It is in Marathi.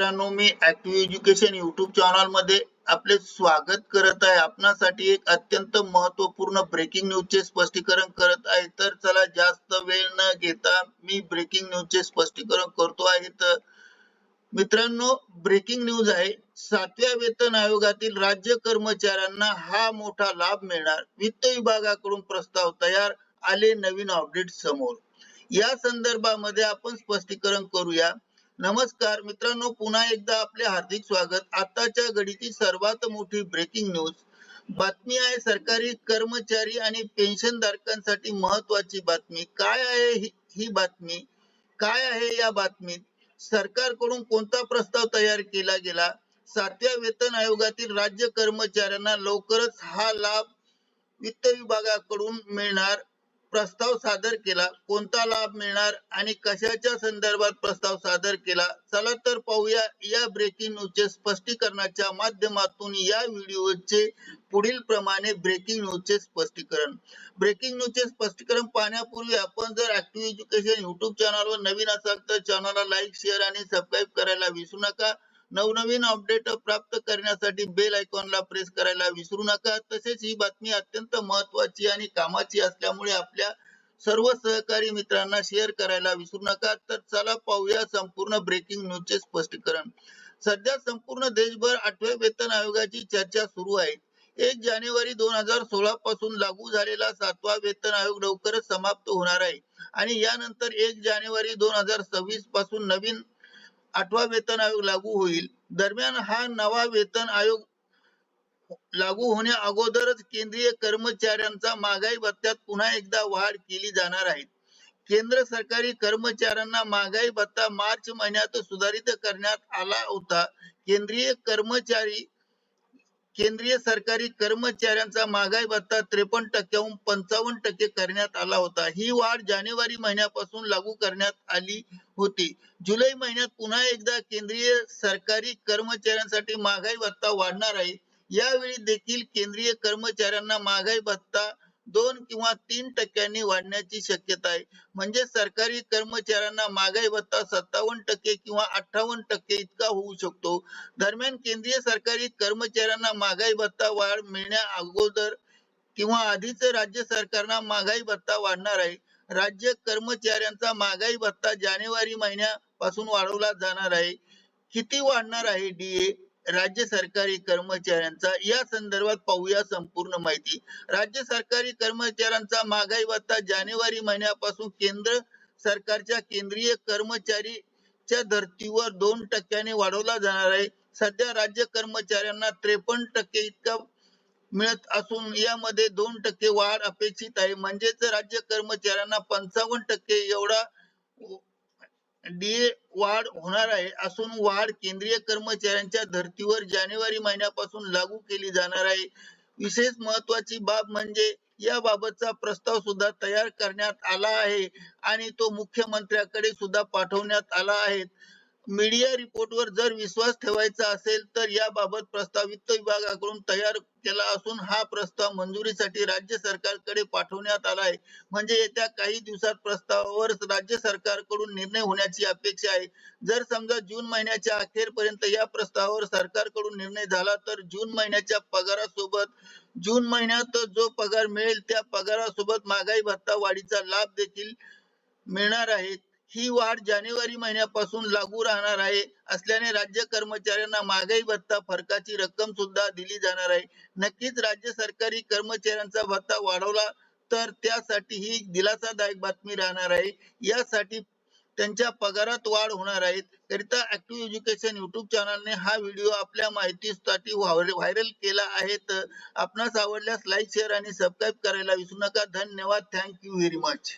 मित्रांनो मी ऍक्टिव्ह एज्युकेशन युट्यूब चॅनलमध्ये आपले स्वागत करत आहे. आपणासाठी एक अत्यंत महत्त्वपूर्ण ब्रेकिंग न्यूजचे स्पष्टीकरण करत आहे. तर चला जास्त वेळ न घेता मी ब्रेकिंग न्यूजचे स्पष्टीकरण करतो आहे. तर मित्रांनो ब्रेकिंग न्यूज आहे. सातव्या वेतन आयोगातील राज्य कर्मचाऱ्यांना हा मोठा लाभ मिळणार. वित्त विभागाकडून प्रस्ताव तयार आले नवीन अपडेट समोर. या संदर्भामध्ये आपण स्पष्टीकरण करूया. नमस्कार मित्रांनो पुन्हा एकदा आपले हार्दिक स्वागत. आताच्या घडीची सर्वात मोठी ब्रेकिंग न्यूज बातमी आहे सरकारी कर्मचारी आणि पेन्शन धारकांसाठी महत्वाची बातमी. काय आहे ही- ही बातमी? काय आहे या बातमीत? सरकारकडून कोणता प्रस्ताव तयार केला गेला? सातव्या वेतन आयोगातील राज्य कर्मचाऱ्यांना लवकरच हा लाभ वित्त विभागाकडून मिळणार प्रस्ताव सादर केला. कोणता लाभ मिळणार आणि कशाच्या संदर्भात प्रस्ताव सादर केला? चला तर पाहूया या ब्रेकिंग न्यूजचे स्पष्टीकरणाच्या माध्यमातून या व्हिडिओचे पुढील प्रमाणे ब्रेकिंग न्यूजचे स्पष्टीकरण. ब्रेकिंग न्यूजचे स्पष्टीकरण पाहण्यापूर्वी आपण जर ऍक्टिव्ह एज्युकेशन युट्यूब चॅनलवर नवीन असाल तर चॅनलला लाईक शेअर आणि सबस्क्राईब करायला विसरू नका. नवनवीन अपडेट प्राप्त करण्यासाठी बेल आयकॉनला प्रेस करायला विसरू नका. तसेच ही बातमी अत्यंत महत्वाची आणि कामाची असल्यामुळे आपल्या सर्व सहकारी मित्रांना शेअर करायला विसरू नका. तर चला पाहूया संपूर्ण ब्रेकिंग न्यूजचे स्पष्टीकरण. सध्या संपूर्ण देशभर आठव्या वेतन आयोगाची चर्चा सुरू आहे. एक जानेवारी दोन हजार सोळा पासून लागू झालेला सातवा वेतन आयोग लवकरच समाप्त होणार आहे. आणि यानंतर एक जानेवारी दोन हजार सव्वीसपासून नवीन आठवा वेतन आयोग लागू होईल. दरम्यान हा नवा वेतन आयोग लागू होण्या अगोदरच केंद्रीय कर्मचाऱ्यांचा महागाई भत्त्यात पुन्हा एकदा वाढ केली जाणार आहे. केंद्र सरकारी कर्मचाऱ्यांना महागाई भत्ता मार्च महिन्यात सुधारित करण्यात आला होता. केंद्रीय कर्मचारी केंद्रीय सरकारी कर्मचाऱ्यांचा महागाई भत्ता त्रेपन्न टक्क्याहून पंचावन्न टक्के करण्यात आला होता. ही वाढ जानेवारी महिन्यापासून लागू करण्यात आली होती. जुलै महिन्यात पुन्हा एकदा केंद्रीय सरकारी कर्मचाऱ्यांसाठी महागाई भत्ता वाढणार आहे. यावेळी देखील केंद्रीय कर्मचाऱ्यांना महागाई भत्ता दोन किंवा तीन टक्क्यांनी वाढण्याची शक्यता आहे. म्हणजे सरकारी कर्मचाऱ्यांना महागाई भत्ता सत्तावन्न टक्के किंवा अठ्ठावन्न टक्के इतका होऊ शकतो. दरम्यान केंद्रीय सरकारी कर्मचाऱ्यांना महागाई भत्ता वाढ मिळण्या अगोदर किंवा आधीच राज्य सरकारना महागाई भत्ता वाढणार आहे. राज्य कर्मचाऱ्यांचा महागाई भत्ता जानेवारी महिन्यापासून वाढवला जाणार आहे. किती वाढणार आहे? डीए राज्य सरकारी कर्मचाऱ्यांचा या संदर्भात पाहूया संपूर्ण माहिती. राज्य सरकारी कर्मचाऱ्यांचा महागाई भत्ता जानेवारी महिन्यापासून केंद्र सरकारच्या केंद्रीय कर्मचारीच्या धर्तीवर दोन टक्क्याने वाढवला जाणार आहे. सध्या राज्य कर्मचाऱ्यांना त्रेपन्न टक्के इतका मिळत असून यामध्ये दोन टक्के वाढ अपेक्षित आहे. म्हणजेच राज्य कर्मचाऱ्यांना पंचावन्न टक्के एवढा डीए वाढ होणार आहे असून वाढ केंद्रीय कर्मचाऱ्यांच्या धर्तीवर जानेवारी महिन्यापासून लागू केली जाणार आहे. विशेष महत्वाची बाब म्हणजे या बाबतचा प्रस्ताव सुद्धा तयार करण्यात आला आहे आणि तो मुख्यमंत्र्याकडे सुद्धा पाठवण्यात आला आहे. मीडिया रिपोर्टवर जर विश्वास ठेवायचा असेल तर याबाबत प्रस्ताव वित्त विभागाकडून तयार केला असून हा प्रस्ताव मंजुरीसाठी राज्य सरकारकडे पाठवण्यात आला आहे. म्हणजे येत्या काही दिवसात प्रस्तावावर राज्य सरकारकडून निर्णय होण्याची अपेक्षा आहे. जर समजा जून महिन्याच्या अखेरपर्यंत या प्रस्तावावर सरकारकडून निर्णय झाला तर जून महिन्याच्या पगारासोबत जून महिन्यात जो पगार मिळेल त्या पगारासोबत महागाई भत्ता वाढीचा लाभ देखील मिळणार आहे. ही वाढ जानेवारी महिन्यापासून लागू राहणार आहे. असल्याने राज्य कर्मचाऱ्यांना महागाई भत्ता फरकाची रक्कम सुद्धा दिली जाणार आहे. नक्कीच राज्य सरकारी कर्मचाऱ्यांचा भत्ता वाढवला तर त्यासाठी ही दिलासादायक बातमी राहणार आहे. यासाठी त्यांच्या पगारात वाढ होणार आहे. करिता ऍक्टिव्ह एज्युकेशन युट्यूब चॅनलने हा व्हिडिओ आपल्या माहितीसाठी व्हायरल केला आहे. तर आपणास आवडल्यास लाईक शेअर आणि सबस्क्राईब करायला विसरू नका. धन्यवाद. Thank you very much